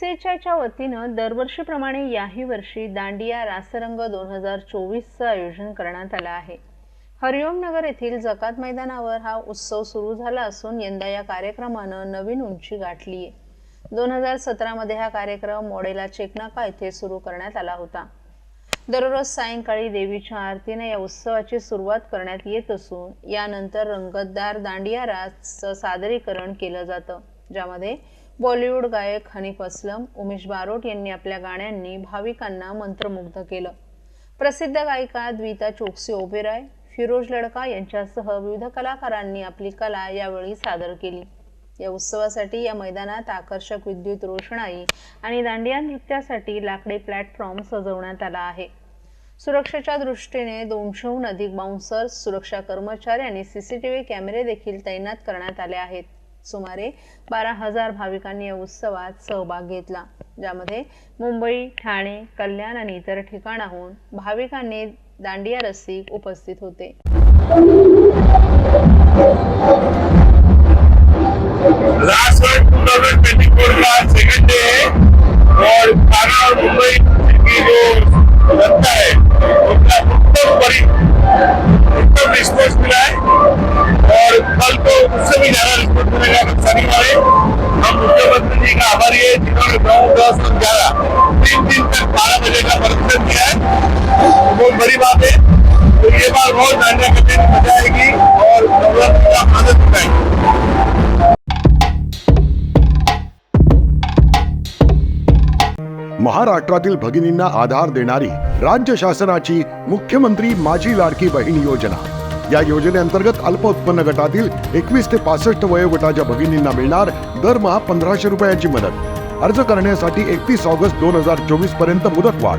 C वतीनं दरवर्षीप्रमाणे याही वर्षी दांडिया रासरंग दोन हजार चोवीसचं आयोजन करण्यात आलं आहे. हरिओम नगर येथील जकात मैदानावर हा उत्सव सुरू झाला असून यंदा या कार्यक्रमानं नवीन उंची गाठली आहे. दोन हजार सतरामध्ये हा कार्यक्रम मोडेला चेकनाका येथे सुरू करण्यात आला होता. दररोज सायंकाळी देवीच्या आरतीने या उत्सवाची सुरुवात करण्यात येत असून यानंतर रंगतदार दांडिया रासचं सादरीकरण केलं जातं ज्यामध्ये बॉलिवूड गायक हनीफ असलम उमेश बारोट यांनी आपल्या गाण्यांनी भाविकांना मंत्रमुग्ध केलं. प्रसिद्ध गायिका द्विता चोक्सी ओबेराय फिरोज लडका यांच्यासह विविध कलाकारांनी आपली कला यावेळी सादर केली. या उत्सवासाठी या मैदानात आकर्षक विद्युत रोषणाई आणि दांडिया नृत्यासाठी लाकडी प्लॅटफॉर्म सजवण्यात आला आहे. सुरक्षेच्या दृष्टीने दोनशेहून अधिक बाउन्सर्स सुरक्षा कर्मचारी आणि सीसीटीव्ही कॅमेरे देखील तैनात करण्यात आले आहेत. सुमारे बारा हजार भाविकांनी या उत्सवात सहभाग घेतला. ज्यामध्ये मुंबई ठाणे कल्याण आणि इतर ठिकाणाहून भाविकांनी दांडिया रसिक उपस्थित होते. लास्ट वर्ड 2024 का सेकंड डे और थाना और मुंबई की जो जनता है बड़ी बात है। तो ये बार बहुत दांडिया करने की मजा आएगी और आनंद महाराष्ट्रातील भगिनींना आधार देणारी राज्य शासनाची मुख्यमंत्री माझी लाडकी बहीण योजना. या योजनेअंतर्गत अल्प उत्पन्न गटातील एकवीस ते पासष्ट वयोगटाच्या भगिनींना मिळणार दरमहा पंधराशे रुपयांची मदत. अर्ज करण्यासाठी एकतीस ऑगस्ट दोन हजार चोवीसपर्यंत मुदतवाढ.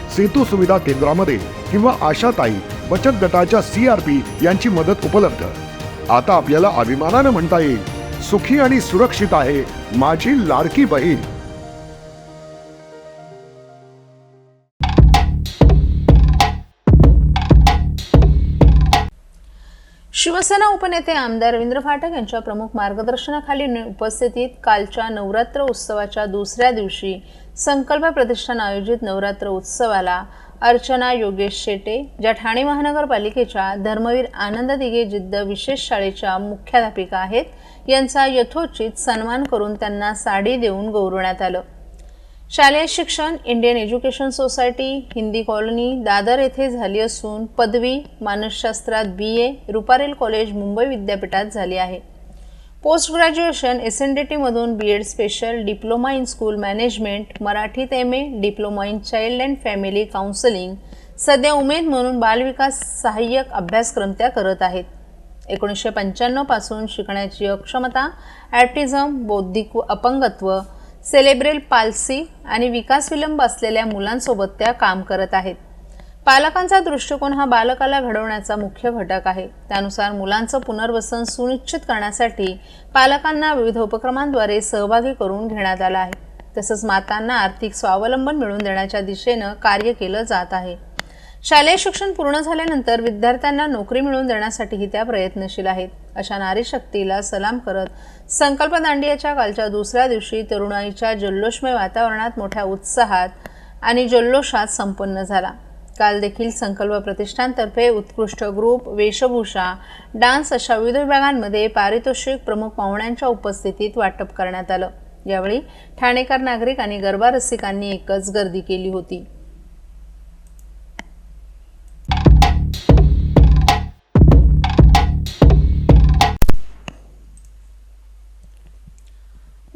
सेतू सुविधा केंद्रामध्ये किंवा आशाताई बचत गटाच्या सी आर पी यांची मदत उपलब्ध. आता आपल्याला अभिमानानं म्हणता येईल सुखी आणि सुरक्षित आहे माझी लाडकी बहीण. शिवसेना उपनेते आमदार रवींद्र फाटक यांच्या प्रमुख मार्गदर्शनाखाली उपस्थितीत कालच्या नवरात्र उत्सवाच्या दुसऱ्या दिवशी संकल्प प्रतिष्ठान आयोजित नवरात्र उत्सवाला अर्चना योगेश शेटे ज्या ठाणे महानगरपालिकेच्या धर्मवीर आनंद दिघे जिद्द विशेष शाळेच्या मुख्याध्यापिका आहेत यांचा यथोचित सन्मान करून त्यांना साडी देऊन गौरवण्यात आलं. शालेय शिक्षण Indian education society Hindi colony Dadar येथे झाली असून पदवी मानसशास्त्रात B A Ruparel college Mumbai विद्यापीठात झाली आहे. Post graduation S N D टीमधून B Ed special diploma in school management मराठीत M A diploma in child and family counselling सध्या उमेद म्हणून बालविकास सहाय्यक अभ्यासक्रम त्या करत आहेत. एकोणीसशे पंच्याण्णवपासून शिकण्याची अक्षमता ॲटिझम बौद्धिक अपंगत्व सेलेब्रेल पाल्सी आणि विकास विलंब असलेल्या मुलांसोबत त्या काम करत आहेत. पालकांचा दृष्टिकोन हा बालकाला घडवण्याचा मुख्य घटक आहे. त्यानुसार मुलांचं पुनर्वसन सुनिश्चित करण्यासाठी पालकांना विविध उपक्रमांद्वारे सहभागी करून घेण्यात आला आहे. तसंच मातांना आर्थिक स्वावलंबन मिळवून देण्याच्या दिशेनं कार्य केलं जात आहे. शालेय शिक्षण पूर्ण झाल्यानंतर विद्यार्थ्यांना नोकरी मिळवून देण्यासाठीही त्या प्रयत्नशील आहेत. अशा नारी शक्तीला सलाम करत संकल्प दांडियाच्या कालच्या दुसऱ्या दिवशी तरुणाईच्या जल्लोषमय वातावरणात मोठ्या उत्साहात आणि जल्लोषात संपन्न झाला. काल देखील संकल्प प्रतिष्ठानतर्फे उत्कृष्ट ग्रुप वेशभूषा डान्स अशा विविध विभागांमध्ये पारितोषिक प्रमुख पाहुण्यांच्या उपस्थितीत वाटप करण्यात आलं. यावेळी ठाणेकर नागरिक आणि गरबा रसिकांनी एकच गर्दी केली होती.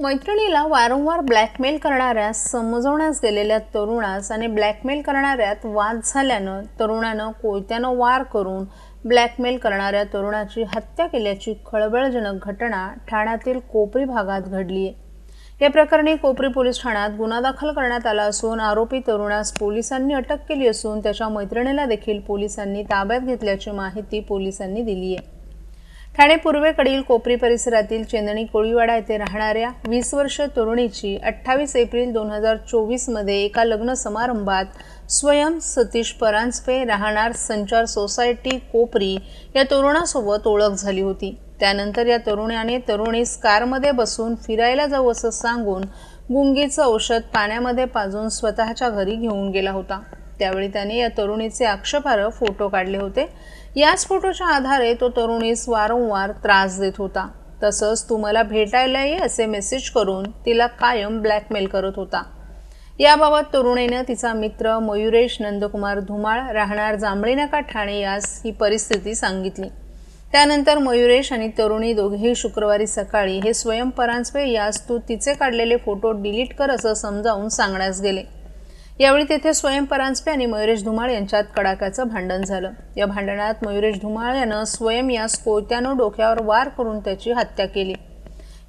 मैत्रिणीला वारंवार ब्लॅकमेल करणाऱ्या समजवण्यास गेलेल्या तरुणास आणि ब्लॅकमेल करणाऱ्यात वाद झाल्यानं तरुणानं कोयत्यानं वार करून ब्लॅकमेल करणाऱ्या तरुणाची हत्या केल्याची खळबळजनक घटना ठाण्यातील कोपरी भागात घडली आहे. या प्रकरणी कोपरी पोलीस ठाण्यात गुन्हा दाखल करण्यात आला असून आरोपी तरुणास पोलिसांनी अटक केली असून त्याच्या मैत्रिणीला देखील पोलिसांनी ताब्यात घेतल्याची माहिती पोलिसांनी दिली आहे. ठाणे पूर्वेकडील कोपरी परिसरातील चेंदणी कोळीवाडा येथे राहणाऱ्या वीस वर्ष तरुणीची अठ्ठावीस एप्रिल दोन हजार चोवीसमध्ये एका लग्न समारंभात स्वयं सतीश परांजपे राहणार संचार सोसायटी कोपरी या तरुणासोबत ओळख झाली होती. त्यानंतर या तरुणाने तरुणीस कारमध्ये बसून फिरायला जाऊ असं सांगून गुंगीचं औषध पाण्यामध्ये पाजून स्वतःच्या घरी घेऊन गेला होता. त्यावेळी त्याने या तरुणीचे आक्षेपार्ह फोटो काढले होते. याच फोटोच्या आधारे तो तरुणीस वारंवार त्रास देत होता. तसंच तू मला भेटायला ये असे मेसेज करून तिला कायम ब्लॅकमेल करत होता. याबाबत तरुणीनं तिचा मित्र मयुरेश नंदकुमार धुमाळ राहणार जांभळीनाका ठाणे यास ही परिस्थिती सांगितली. त्यानंतर मयुरेश आणि तरुणी दोघेही शुक्रवारी सकाळी हे स्वयंपरांजपे यास तू तिचे काढलेले फोटो डिलीट कर असं समजावून सांगण्यास गेले. यावेळी तेथे स्वयं परांजपे आणि मयुरेश धुमाळ यांच्यात कडाक्याचं भांडण झालं. या भांडणात मयुरेश धुमाळ यानं स्वयं यास कोयत्यानं डोक्यावर वार करून त्याची हत्या केली.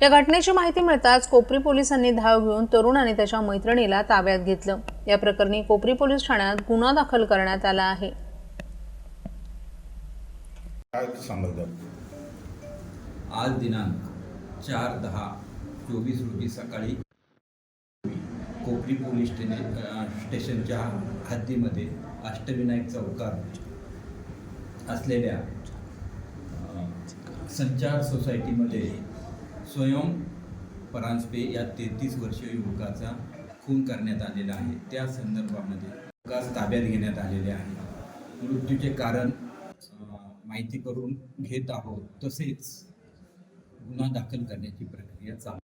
या घटनेची माहिती मिळताच कोपरी पोलिसांनी धाव घेऊन तरुण आणि त्याच्या मैत्रिणीला ताब्यात घेतलं. या प्रकरणी कोपरी पोलीस ठाण्यात गुन्हा दाखल करण्यात आला आहे? आज दिनांक चार दहा चोवीस रोजी सकाळी कोपरी पोलीस स्टेने स्टेशनच्या हद्दीमध्ये अष्टविनायक चौकात असलेल्या संचार सोसायटीमध्ये स्वयं परांजपे या तेहतीस वर्षीय युवकाचा खून करण्यात आलेला आहे. त्या संदर्भामध्ये युवकास ताब्यात घेण्यात आलेले आहे. मृत्यूचे कारण माहिती करून घेत आहोत तसेच गुन्हा दाखल करण्याची प्रक्रिया चालू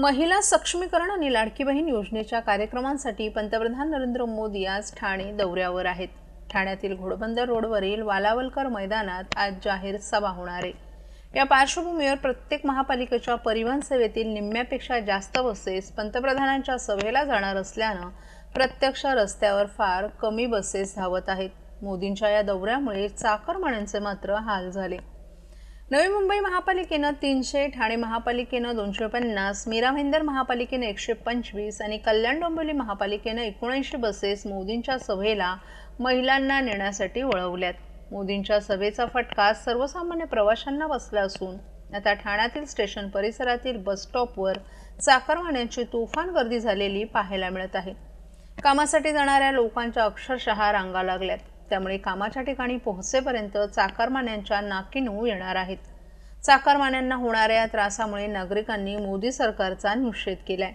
महिला सक्षमीकरण आणि लाडकी बहीण योजनेच्या कार्यक्रमांसाठी पंतप्रधान नरेंद्र मोदी आज ठाणे दौऱ्यावर आहेत. ठाण्यातील घोडबंदर रोडवरील वालावलकर मैदानात आज जाहीर सभा होणार आहे. या पार्श्वभूमीवर प्रत्येक महापालिकेच्या परिवहन सेवेतील निम्म्यापेक्षा जास्त बसेस पंतप्रधानांच्या सभेला जाणार असल्यानं प्रत्यक्ष रस्त्यावर फार कमी बसेस धावत आहेत. मोदींच्या या दौऱ्यामुळे चाकरमान्यांचे मात्र हाल झाले. नवी मुंबई महापालिकेनं तीनशे ठाणे महापालिकेनं दोनशे पन्नास मीरा भाईंदर महापालिकेनं एकशे पंचवीस आणि कल्याण डोंबिवली महापालिकेनं एकोणऐंशी बसेस मोदींच्या सभेला महिलांना नेण्यासाठी वळवल्यात. मोदींच्या सभेचा फटका सर्वसामान्य प्रवाशांना बसला असून आता ठाण्यातील स्टेशन परिसरातील बसस्टॉपवर चाकरमान्यांची तुफान गर्दी झालेली पाहायला मिळत आहे. कामासाठी जाणाऱ्या लोकांच्या अक्षरशः रांगा लागल्यात. त्यामुळे कामाच्या ठिकाणी पोहोचेपर्यंत चाकरमान्यांच्या नाकीनऊ येणार आहेत. चाकरमान्यांना होणाऱ्या त्रासामुळे नागरिकांनी मोदी सरकारचा निषेध केलाय.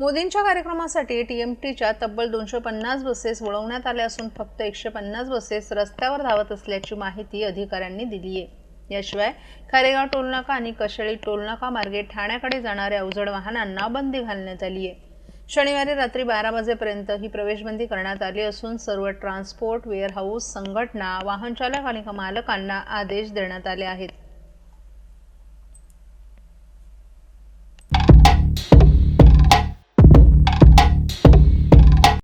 मोदींच्या कार्यक्रमासाठी टी एम टीच्या तब्बल दोनशे पन्नास बसेस वळवण्यात आल्या असून फक्त एकशे पन्नास बसेस रस्त्यावर धावत असल्याची माहिती अधिकाऱ्यांनी दिली आहे. याशिवाय खारेगाव टोलनाका आणि कशेळी टोलनाका मार्गे ठाण्याकडे जाणाऱ्या अवजड वाहनांना बंदी घालण्यात आली आहे. शनिवारी रात्री बारा वाजेपर्यंत ही प्रवेशबंदी करण्यात आली असून सर्व ट्रान्सपोर्ट वेअरहाऊस संघटना वाहनचालक आणि मालकांना आदेश देण्यात आले आहेत.